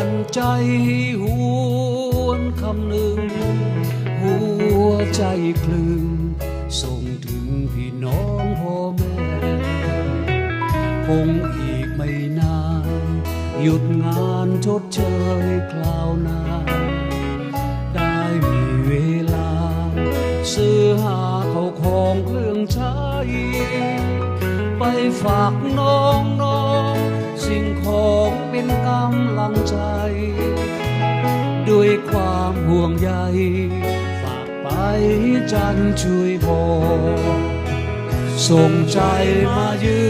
ให้หวนคำหนึ่ง หัวใจคลึงส่งถึงพี่น้องพ่อแม่ คงอีกไม่นาน หยุดงานชดเชยคราวหน้า ได้มีเวลา ซื้อหาเขาของเครื่องใช้ ไปฝากน้อง จันช่วยบอส่งใจมายื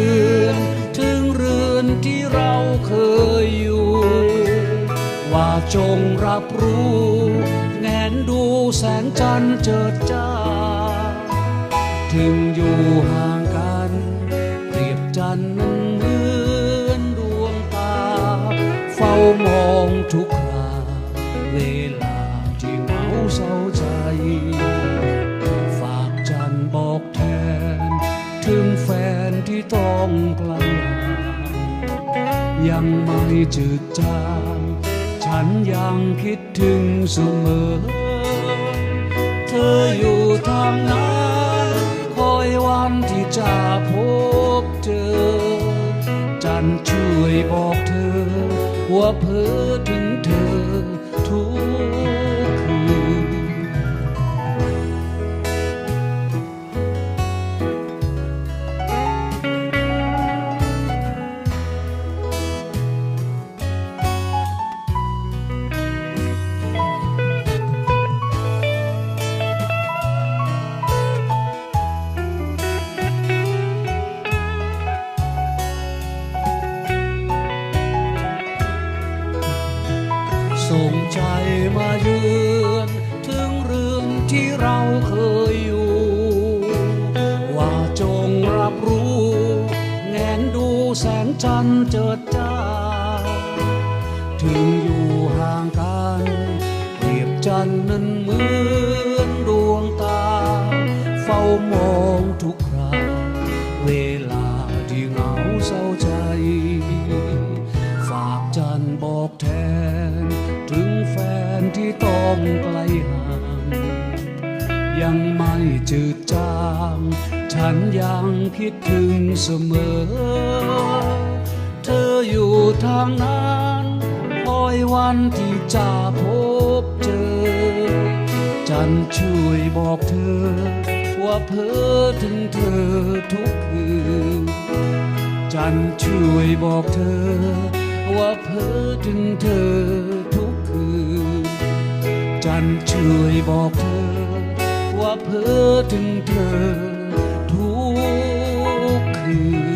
น ถึงเรือนที่เราเคยอยู่ ว่าจงรับรู้แงนดูแสงจันเจิดจ้า ถึงอยู่ห่างกันเปรียบจันนั้นเหมือนดวงตา เฝ้ามองทุกค ยังไม่จืดจางฉันยังคิดถึงเสมอ เธออยู่ทางนั้นคอยวันที่จะพบเจอ จันช่วยบอกเธอ ว่าเพ้อถึงเธอทุก ส่งใจมาเยือนถึงเรื่องที่เราเคยอยู่ ว่าจงรับรู้แงนดูแสงจันทร์เจิดจ้า ถึงอยู่ห่างกันเปรียบจันทร์นั้นเหมือน ที่ต้องไกลห่าง ยังไม่จืดจาง ฉันยังคิดถึงเสมอ เธออยู่ทางนั้นคอยวันที่จะพบเจอจันช่วยบอกเธอ ว่าเพ้อถึงเธอทุกคืนจันช่วยบอกเธอ ว่าเพ้อถึงเธอทุกคืนานช่วยบอกเธอ ว่าเพ้อถึงเธอทุกคืน